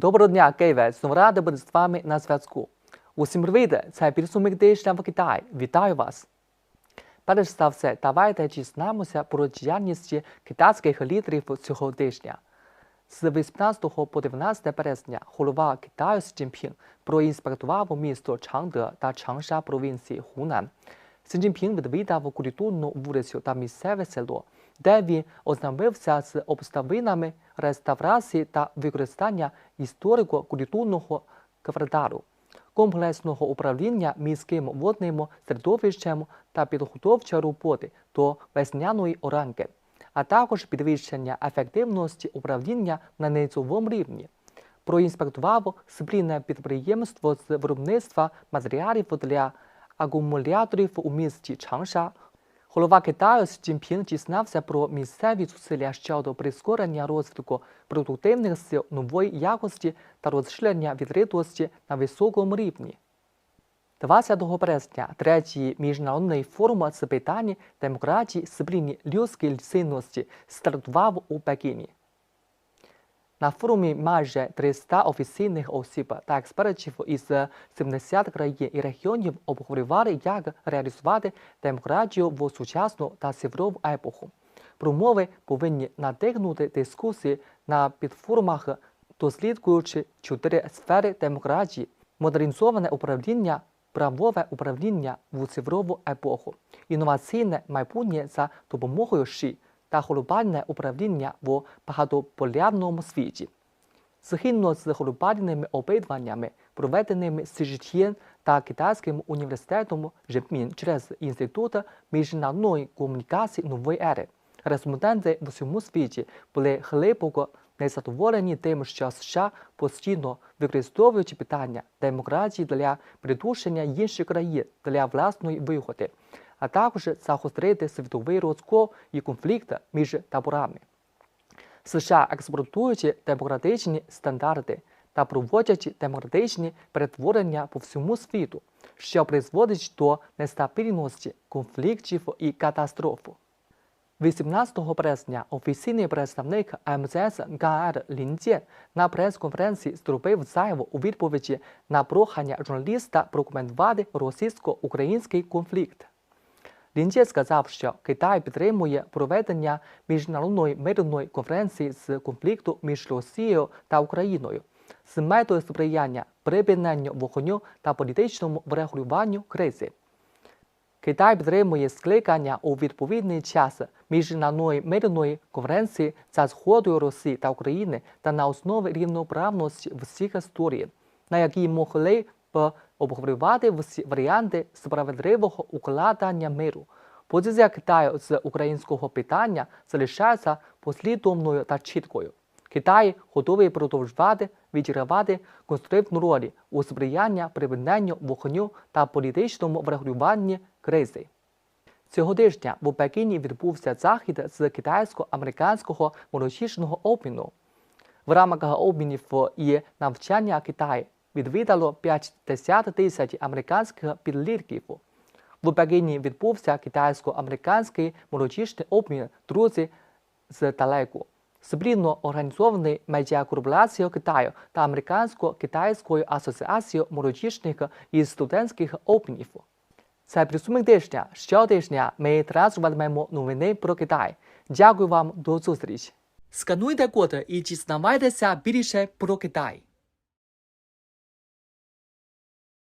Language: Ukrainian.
Доброго дня, Києве! Знову радий бути з вами на зв'язку. Усім привіт! Це підсумок тижня в Китаї. Вітаю вас! Перш за все, давайте дізнаємося про діяльність китайських лідерів цього тижня. З 18 по 19 березня голова Китаю Сі Цзіньпін проінспектував місто Чангде та Чангша провінції Хунан. Сі Цзіньпін відвідав культурну вулицю та місцеве село, де він ознайомився з обставинами реставрації та використання історико-культурного кварталу, комплексного управління міським водним середовищем та підготовчої роботи до весняної оранки, а також підвищення ефективності управління на низовому рівні. Проінспектував спільне підприємство з виробництва матеріалів для акумуляторів у місті Чангша. Голова Китаю Сі Цзіньпін дізнався про місцеві зусилля щодо прискорення розвитку продуктивних сил нової якості та розширення відкритості на високому рівні. 20 березня третій міжнародний форум з питань демократії, спільні людської цінності стартував у Пекіні. На форумі майже 300 офіційних осіб та експертів із 70 країн і регіонів обговорювали, як реалізувати демократію в сучасну та цифрову епоху. Промови повинні надихнути дискусії на підфорумах, досліджуючи чотири сфери демократії, модернізоване управління, правове управління в цифрову епоху, інноваційне майбутнє за допомогою ШІ та глобальне управління в багатополярному світі. Згідно з глобальними опитуваннями, проведеними Сіжтєн та Китайським університетом Жемін через Інститут міжнародної комунікації нової ери, респонденти в усьому світі були глибоко незадоволені тим, що США постійно використовують питання демократії для придушення інших країн для власної вигоди а також загострити світовий розкол і конфлікт між таборами. США експортують демократичні стандарти та проводять демократичні перетворення по всьому світу, що призводить до нестабільності, конфліктів і катастроф. 18 березня офіційний представник МЗС ГАР Лін Джєн на прес-конференції зробив заяву у відповіді на прохання журналіста прокоментувати російсько-український конфлікт. Лінче сказав, що Китай підтримує проведення міжнародної мирної конференції з конфлікту між Росією та Україною з метою сприяння припиненню вогню та політичному врегулюванню кризи. Китай підтримує скликання у відповідний час міжнародної мирної конференції за згодою Росії та України та на основі рівноправності всіх історій, на якій могли обговорювати варіанти справедливого укладання миру. Позиція Китаю з українського питання залишається послідовною та чіткою. Китай готовий продовжувати відігравати конструктивну роль у сприяння припиненню вогню та політичному врегулюванні кризи. Цього тижня в Пекіні відбувся захід з китайсько-американського молодіжного обміну. В рамках обмінів і навчання Китай відвідало 50 тисяч американських підлітків. В Пекіні відбувся китайсько-американський молодіжний обмін друзі з далеку. Спільно організований медіакорпорацією Китаю та Американсько-Китайською асоціацією молодіжних і студентських обмінів. Це підсумок тижня. Щотижня ми транслюватимемо новини про Китай. Дякую вам до зустрічі. Скануйте код і дізнавайтеся більше про Китай.